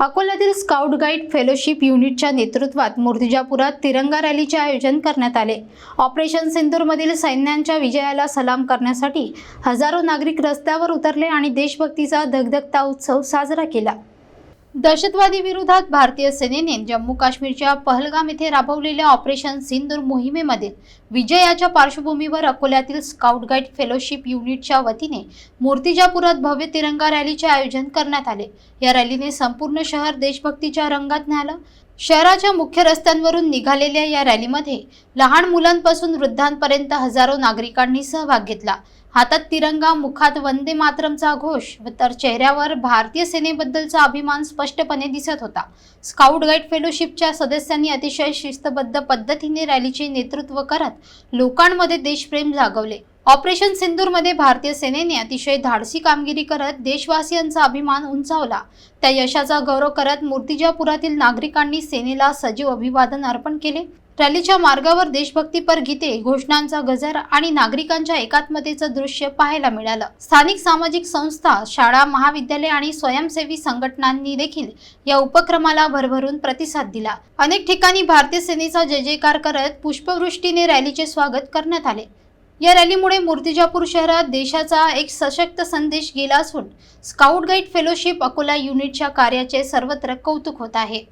अकोल्यातील scout guide fellowship युनिटच्या नेतृत्वात मूर्तिजापुरात तिरंगा रॅलीचे आयोजन करण्यात आले. ऑपरेशन सिंदूरमधील सैन्यांच्या विजयाला सलाम करण्यासाठी हजारो नागरिक रस्त्यावर उतरले आणि देशभक्तीचा धगधगता उत्सव साजरा केला. दहशतवादी विरोधात भारतीय सेनेने जम्मू काश्मीरच्या पहलगाम येथे राबवलेल्या ऑपरेशन सिंदूर मोहिमेमध्ये विजयाच्या पार्श्वभूमीवर अकोल्यातील स्काउट गाईड फेलोशिप युनिटच्या वतीने मूर्तिजापुरात भव्य तिरंगा रॅलीचे आयोजन करण्यात आले. या रॅलीने संपूर्ण शहर देशभक्तीच्या रंगात न्यालं शहराच्या मुख्य रस्त्यांवरून निघालेल्या या रॅलीमध्ये लहान मुलांपासून वृद्धांपर्यंत हजारो नागरिकांनी सहभाग घेतला. हातात तिरंगा मुखात वंदे मातरमचा घोष व तर चेहऱ्यावर भारतीय सेनेबद्दलचा अभिमान स्पष्टपणे दिसत होता. स्काउट गाईड फेलोशिपच्या सदस्यांनी अतिशय शिस्तबद्ध पद्धतीने रॅलीचे नेतृत्व करत लोकांमध्ये देशप्रेम जागवले. ऑपरेशन सिंदूरमध्ये भारतीय सेनेने अतिशय धाडसी कामगिरी करत देशवासियांचा अभिमान उंचावला. त्या यशाचा गौरव करत मूर्तिजापुरातील नागरिकांनी सेनेला सजीव अभिवादन अर्पण केले. रॅलीच्या मार्गावर देशभक्तीपर गीते घोषणांचा गजर आणि नागरिकांच्या एकात्मतेचं दृश्य पाहायला मिळालं. स्थानिक सामाजिक संस्था शाळा महाविद्यालय आणि स्वयंसेवी संघटनांनी देखील या उपक्रमाला भरभरून प्रतिसाद दिला. अनेक ठिकाणी भारतीय सेनेचा जय जयकार करत पुष्पवृष्टीने रॅलीचे स्वागत करण्यात आले. या रॅलीमुळे मूर्तिजापूर शहरात देशाचा एक सशक्त संदेश गेला असून स्काउट गाईड फेलोशिप अकोला युनिटच्या कार्याचे सर्वत्र कौतुक होत आहे.